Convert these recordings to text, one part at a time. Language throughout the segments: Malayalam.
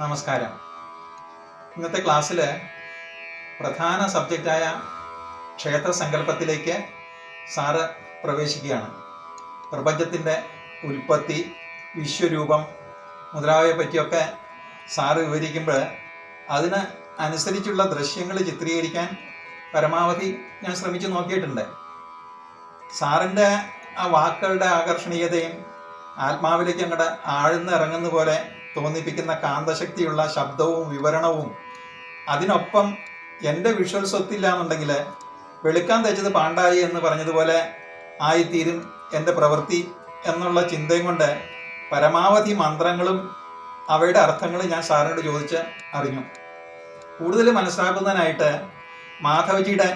നമസ്കാരം. ഇന്നത്തെ ക്ലാസ്സിൽ പ്രധാന സബ്ജക്റ്റായ ക്ഷേത്ര സങ്കല്പത്തിലേക്ക് സാറ് പ്രവേശിക്കുകയാണ്. പ്രപഞ്ചത്തിന്റെ ഉൽപ്പത്തി വിശ്വരൂപം മുതലായവയെ പറ്റിയൊക്കെ സാറ് വിവരിക്കുമ്പോൾ അതിന് അനുസരിച്ചുള്ള ദൃശ്യങ്ങൾ ചിത്രീകരിക്കാൻ പരമാവധി ഞാൻ ശ്രമിച്ചു നോക്കിയിട്ടുണ്ട്. സാറിന്റെ ആ വാക്കുകളുടെ ആകർഷണീയതയും ആത്മാവിലേക്ക് അങ്ങോട്ട് ആഴ്ന്നിറങ്ങുന്ന പോലെ തോന്നിപ്പിക്കുന്ന കാന്തശക്തിയുള്ള ശബ്ദവും വിവരണവും. അതിനൊപ്പം എന്റെ വിഷ്വൽസ് ഒത്തില്ല എന്നുണ്ടെങ്കിൽ വെളുക്കാൻ തേച്ചത് പാണ്ടായി എന്ന് പറഞ്ഞതുപോലെ ആയിത്തീരും എന്റെ പ്രവൃത്തി എന്നുള്ള ചിന്തയും കൊണ്ട് പരമാവധി മന്ത്രങ്ങളും അവയുടെ അർത്ഥങ്ങൾ ഞാൻ സാറിനോട് ചോദിച്ച് അറിഞ്ഞു. കൂടുതൽ മനസ്സിലാക്കുന്നതിനായിട്ട് മാധവജിയുടെ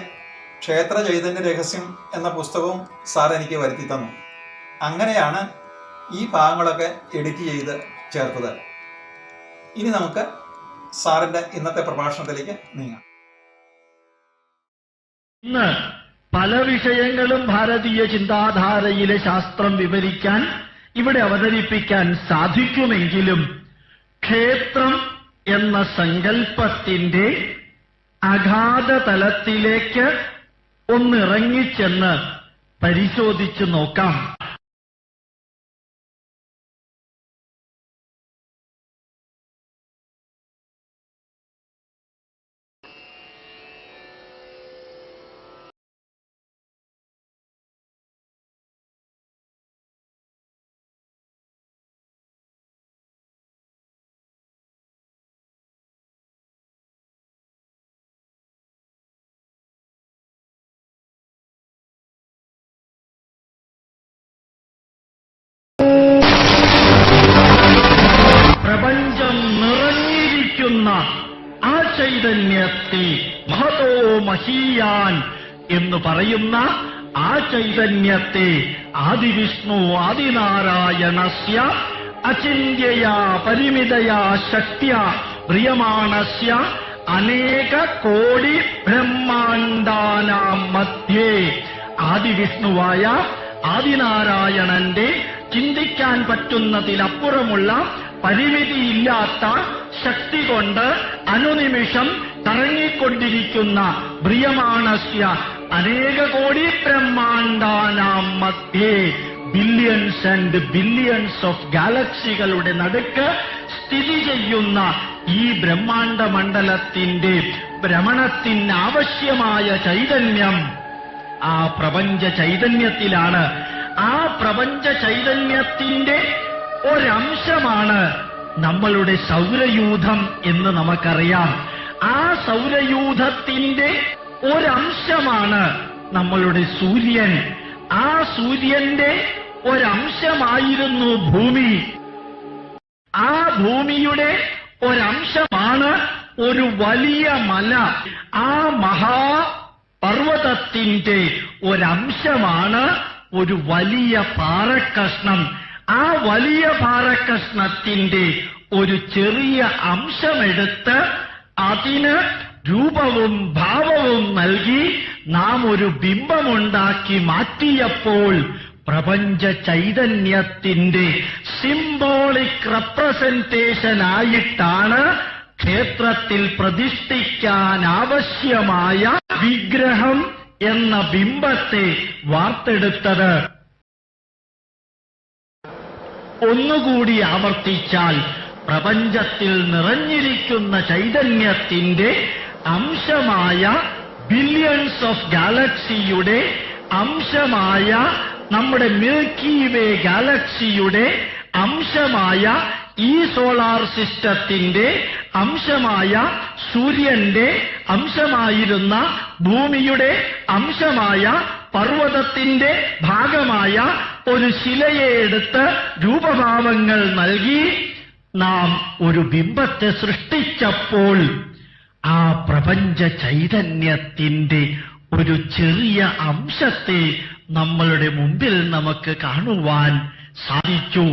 ക്ഷേത്ര ചൈതന്യ രഹസ്യം എന്ന പുസ്തകവും സാർ എനിക്ക് വരുത്തി തന്നു. അങ്ങനെയാണ് ഈ ഭാഗങ്ങളൊക്കെ എഡിറ്റ് ചെയ്ത് ചേർത്തത്. ഇനി നമുക്ക് സാറിന്റെ ഇന്നത്തെ പ്രഭാഷണത്തിലേക്ക് നീങ്ങാം. ഇന്ന് പല വിഷയങ്ങളും ഭാരതീയ ചിന്താധാരയിലെ ശാസ്ത്രം വിവരിക്കാൻ ഇവിടെ അവതരിപ്പിക്കാൻ സാധിക്കുമെങ്കിലും ക്ഷേത്രം എന്ന സങ്കല്പത്തിന്റെ അഗാധ തലത്തിലേക്ക് ഒന്നിറങ്ങിച്ചെന്ന് പരിശോധിച്ചു നോക്കാം. നിറഞ്ഞിരിക്കുന്ന ആ ചൈതന്യത്തെ മഹതോ മഹീയാൻ എന്ന് പറയുന്ന ആ ചൈതന്യത്തെ ആദിവിഷ്ണു ആദിനാരായണസ്യ അചിന്യയാ പരിമിതയാ ശക്തിയ പ്രിയമാണസ്യ അനേക കോടി ബ്രഹ്മാണ്ടാനാം മധ്യേ. ആദിവിഷ്ണുവായ ആദിനാരായണന്റെ ചിന്തിക്കാൻ പറ്റുന്നതിലപ്പുറമുള്ള പരിമിതിയില്ലാത്ത ശക്തി കൊണ്ട് അനുനിമിഷം കറങ്ങിക്കൊണ്ടിരിക്കുന്ന പ്രിയമാണസ്യ അനേക കോടി ബ്രഹ്മാണ്ടാനാം മധ്യേ ബില്യൺസ് ആൻഡ് ബില്യൺസ് ഓഫ് ഗാലക്സികളുടെ നടുക്ക് സ്ഥിതി ചെയ്യുന്ന ഈ ബ്രഹ്മാണ്ട മണ്ഡലത്തിന്റെ ഭ്രമണത്തിന് ആവശ്യമായ ചൈതന്യം ആ പ്രപഞ്ച ചൈതന്യത്തിലാണ്. ആ പ്രപഞ്ച ചൈതന്യത്തിന്റെ ഒരംശമാണ് നമ്മളുടെ സൗരയൂഥം എന്ന് നമുക്കറിയാം. ആ സൗരയൂഥത്തിന്റെ ഒരംശമാണ് നമ്മളുടെ സൂര്യൻ. ആ സൂര്യന്റെ ഒരംശമായിരുന്നു ഭൂമി. ആ ഭൂമിയുടെ ഒരംശമാണ് ഒരു വലിയ മല. ആ മഹാ മഹാപർവതത്തിന്റെ ഒരംശമാണ് ഒരു വലിയ പാറക്കഷ്ണം. ആ വലിയ പാറക്കഷ്ണത്തിന്റെ ഒരു ചെറിയ അംശമെടുത്ത് അതിന് രൂപവും ഭാവവും നൽകി നാം ഒരു ബിംബമുണ്ടാക്കി മാറ്റിയപ്പോൾ പ്രപഞ്ച ചൈതന്യത്തിന്റെ സിംബോളിക് റെപ്രസെന്റേഷനായിട്ടാണ് ക്ഷേത്രത്തിൽ പ്രതിഷ്ഠിക്കാൻ ആവശ്യമായ വിഗ്രഹം എന്ന ബിംബത്തെ വാർത്തെടുത്തത്. ഒന്നുകൂടി ആവർത്തിച്ചാൽ പ്രപഞ്ചത്തിൽ നിറഞ്ഞിരിക്കുന്ന ചൈതന്യത്തിന്റെ അംശമായ ബില്യൺസ് ഓഫ് ഗാലക്സിയുടെ അംശമായ നമ്മുടെ മിൽക്കി വേ ഗാലക്സിയുടെ അംശമായ ഈ സോളാർ സിസ്റ്റത്തിന്റെ അംശമായ സൂര്യന്റെ അംശമായിരുന്ന ഭൂമിയുടെ അംശമായ പർവതത്തിന്റെ ഭാഗമായ ഒരു ശിലയെ എടുത്ത് രൂപഭാവങ്ങൾ നൽകി നാം ഒരു ബിംബത്തെ സൃഷ്ടിച്ചപ്പോൾ ആ പ്രപഞ്ച ചൈതന്യത്തിന്റെ ഒരു ചെറിയ അംശത്തെ നമ്മളുടെ മുമ്പിൽ നമുക്ക് കാണുവാൻ സാധിച്ചു.